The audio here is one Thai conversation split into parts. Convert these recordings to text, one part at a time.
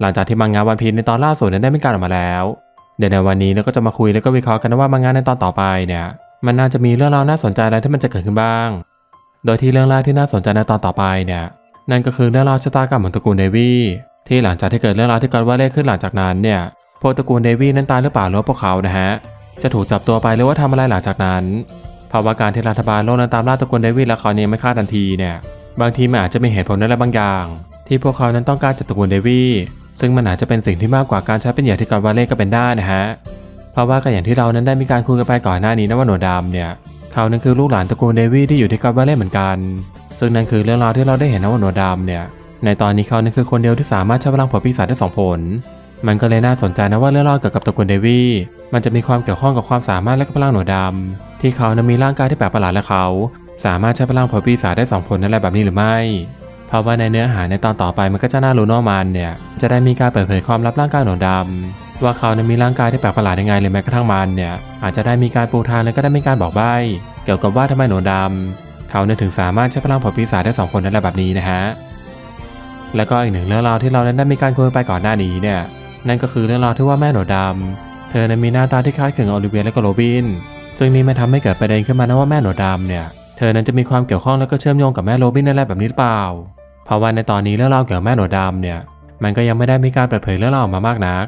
หลังจากที่มังงะวันพีชในตอนล่าสุดนั้นได้มีการออกมาแล้ว เดี๋ยวในวันนี้เราก็จะมาคุยแล้วก็วิเคราะห์กันว่ามังงะในตอนต่อไปเนี่ย มันน่าจะมีเรื่องราวน่าสนใจอะไรที่มันจะเกิดขึ้นบ้าง โดยที่เรื่องแรกที่น่าสนใจในตอนต่อไปเนี่ย นั่นก็คือเรื่องราวชะตากรรมของตระกูลเดวี่ที่หลังจากที่เกิดเรื่องราวที่กอดว่าเล่ขึ้นหลังจากนั้นเนี่ยพวกตระกูลเดวี่นั้นตายหรือเปล่าหรือว่าพวกเขานะฮะจะถูกจับตัวไปหรือว่าทำอะไรหลังจากนั้นเพราว่าการที่รัฐบาลโลกนั้นตามล่าตระกูลเดวี่และเขาเนี่ยไม่ฆ่าทันทีเนี่ยบางทีมันอาจจะมีเหตุผลอะไรบางอย่าง ที่พวกเขานั้นต้องการจากตระกูลเดวี่ซึ่งมันอาจจะเป็นสิ่งที่มากกว่าการใช้เป็นเหยื่อที่กอดว่าเล่ก็เป็นได้นะฮะ เพราะว่าก็อย่างที่เรานั้นได้มีการคุยกันไปก่อนหน้านี้นะว่าหนวดดำเนี่ยเขานั้นคือลูกหลานตระกูลเดวี่ที่อยู่ที่กอดว่าเล่เหมือนกัน ซึ่งนั่นคือเรื่องราวที่เราได้เห็นนะว่าหนวดดำเนี่ย ในตอนนี้เขานั่นคือคนเดียวที่สามารถใช้พลังผลปีศาจได้สองผล มันก็เลยน่าสนใจนะว่าเรื่องราวเกี่ยวกับตระกูลเดวี่มันจะมีความเกี่ยวข้องกับความสามารถและพลังหนวดดำที่เขานั้นมีร่างกายที่แปลกประหลาดและเขา สามารถใช้พลังผลปีศาจได้สองผลนั่นแหละแบบนี้หรือไม่ เพราะว่าในเนื้อหาในตอนต่อไปมันก็จะน่ารู้นอมันเนี่ยจะได้มีการเปิดเผยความลับร่างกายหนวดดำว่าเขานั้นมีร่างกายที่แปลกประหลาดยังไงหรือแม้กระทั่งมันเนี่ยอาจจะได้มีการปูทางและก็ได้มีการบอกใบ้เกี่ยวกับว่าทำไมหนวดดำเขาเนี่ยถึงสามารถใช้พลังผลปีศาจได้สองคนนั่นแหละแบบนี้นะฮะแล้วก็อีกหนึ่งเรื่องราวที่เราได้มีการคุยไปก่อนหน้านี้เนี่ยนั่นก็คือเรื่องราวที่ว่าแม่หนูดำเธอนั้นมีหน้าตาที่คล้ายคลึงกับโอลิเวียและก็โรบิน ซึ่งนี่ไม่ทำให้เกิดประเด็นขึ้นมานะว่าแม่หนูดำเนี่ยเธอนั้นจะมีความเกี่ยวข้องแล้วก็เชื่อมโยงกับแม่โรบินนั่นแหละแบบนี้หรือเปล่า เพราะว่าในตอนนี้เรื่องราวเกี่ยวกับแม่หนูดดำเนี่ยมันก็ยังไม่ได้มีการเปิดเผยเรื่องราวออกมามากนัก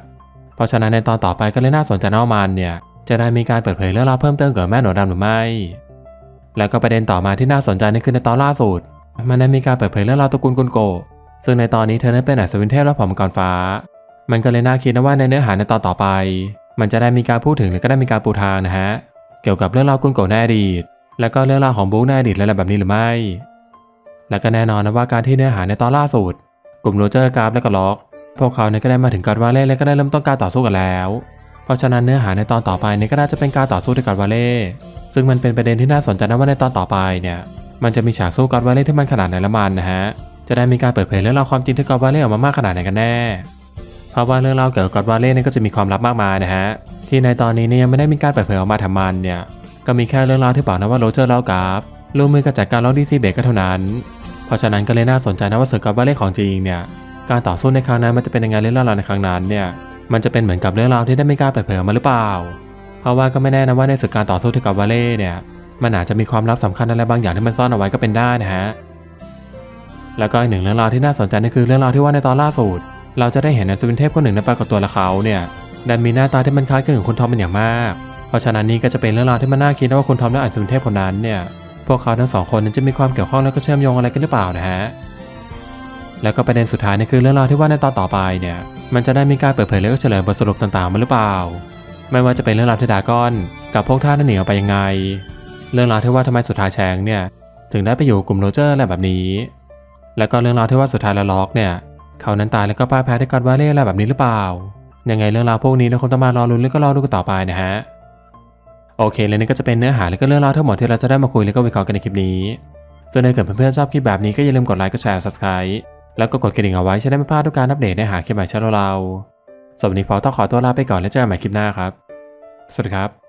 เพราะฉะนั้นในตอนต่อไปก็เลยน่าสนใจนะว่ามันเนี่ยจะได้มีการเปิดเผยเรื่องราวเพิ่มเติมเกี่ยวกับแม่หนูดดำหรือไม่ แล้วก็ประเด็นต่อมาที่น่าสนใจนั่นคือในตอนล่าสุด มันได้มีการเปิดเผยเรื่องราวตระกูลกุนโกซึ่งในตอนนี้เธอนั้นเป็นอัศวินเทพและผอมกรฟ้า มันก็เลยน่าคิดนะว่าในเนื้อหาในตอนต่อไป มันจะได้มีการพูดถึงหรือก็ได้มีการปูทางนะฮะ เกี่ยวกับเรื่องราวกุนโกในอดีต แล้วก็เรื่องราวของบุ๊กในอดีตอะไรแบบนี้หรือไม่ แล้วก็แน่นอนนะว่าการที่เนื้อหาในตอนล่าสุด กลุ่มโรเจอร์กราฟและก็ล็อก พวกเขาเนี่ยก็ได้มาถึงการวาเล่และก็ได้เริ่มต้นการต่อสู้กันแล้ว เพราะฉะนั้นเนื้อหาในตอนต่อไปเนี่ยก็น่าจะเป็นการต่อสู้ด้วยการวาเล่ซึ่งมันเป็นประเด็นที่น่าสนใจนะว่าในตอนต่อไปเนี่ยมันจะมีฉากสู้การวาเล่ที่มันขนาดไหนละมันนะฮะจะได้มีการเปิดเผยเรื่องราวความจริงที่กอดวาเล่ออกมามากขนาดไหนกันแน่เพราะว่าเรื่องราวเกี่ยวกับกอดวาเล่เนี่ยก็จะมีความลับมากมายนะฮะที่ในตอนนี้เนี่ยยังไม่ได้มีการเปิดเผยออกมาทำมันเนี่ยก็มีแค่เรื่องราวที่บอกนะว่าโรเจอร์เล่ากราฟร่วมมือกันจัดการล็อกดีซีเบกก็เท่านั้น ราะฉะนั้นก็เลยน่าสนใจนะว่าศึกกอดวาเล่ของจริงเนี่ยการต่อสู้ในครั้งนั้นมันจะเป็นยังไงเรื่องราวในครั้งนั้นเนี่ยมันจะเป็นเหมือนกับเรื่องราวที่ได้ไมีกล้าเปิดเผยมาหรือเปล่า เพราะว่าก็ไม่แน่นะว่าในศึกการต่อสู้ที่กอดวาเล่เนี่ยมันอาจจะมีความลับสำคัญอะไรบางอย่างที่มันซ่อนเอาไว้ก็เป็นได้นะฮะแล้วก็อีกหนึ่งเรื่องราวที่น่าสนใจนั่นคือเรื่องราวที่ว่าในตอนล่าสุด เราจะได้เห็นอัศวินเทพคนหนึ่งในปรากฏตัวละเขาเนี่ยดันมีหน้าตาที่มันคล้ายคลึงกับคุณทอมเป็นอย่างมาก เพราะฉะนั้นนี่ก็จะเป็นเรื่องราวที่มันน่าคิดนะว่าคุณทอมและอัศวินเทพคนนั้นเนี่ย พวกเขาทั้งสองคนนั้นจะมีความเกี่ยวข้องและก็เชื่อมโยงอะไรกันหรือเปล่านะฮะ แล้วก็ประเด็นสุดท้ายนี่คือเรื่องราวที่ว่าในตอนต่อไปเนี่ย มันจะได้มีการเปิดเผยและก็เฉลยบทสรุปต่างๆมาหรือเปล่า ไม่ว่าจะเป็นเรื่องราวที่ดาก้อน กับพวกท่านนั้นหนีออกไปยังไง เรื่องราวที่ว่าทำไมสุดท้ายแชงเนี่ยถึงได้ไปอยู่กลุ่มโรเจอร์อะไรแบบนี้ แล้วก็เรื่องราวที่ว่าสุดท้ายแล้วล็อกเนี่ยเขานั้นตายแล้วก็พ่ายแพ้ที่กอดวาเล่อะไรแบบนี้หรือเปล่า ยังไงเรื่องราวพวกนี้เราคงต้องมารอลุ้นแล้วก็รอดูกันต่อไปนะฮะ โอเคเลยนี่ก็จะเป็นเนื้อหาและก็เรื่องราวทั้งหมดที่เราจะได้มาคุยและก็วิเคราะห์กันในคลิปนี้ส่วนถ้าเกิดเพื่อนๆชอบคลิปแบบนี้ก็อย่าลืมกดไลค์ กดแชร์ subscribe แล้วก็กดกระดิ่งเอาไว้จะได้ไม่พลาดทุกการอัปเดตในหาคลิปใหม่ช่องเราสำหรับวันนี้พอต้องขอตัวลาไปก่อนแล้วเจอกันใหม่คลิปหน้าครับ สวัสดีครับ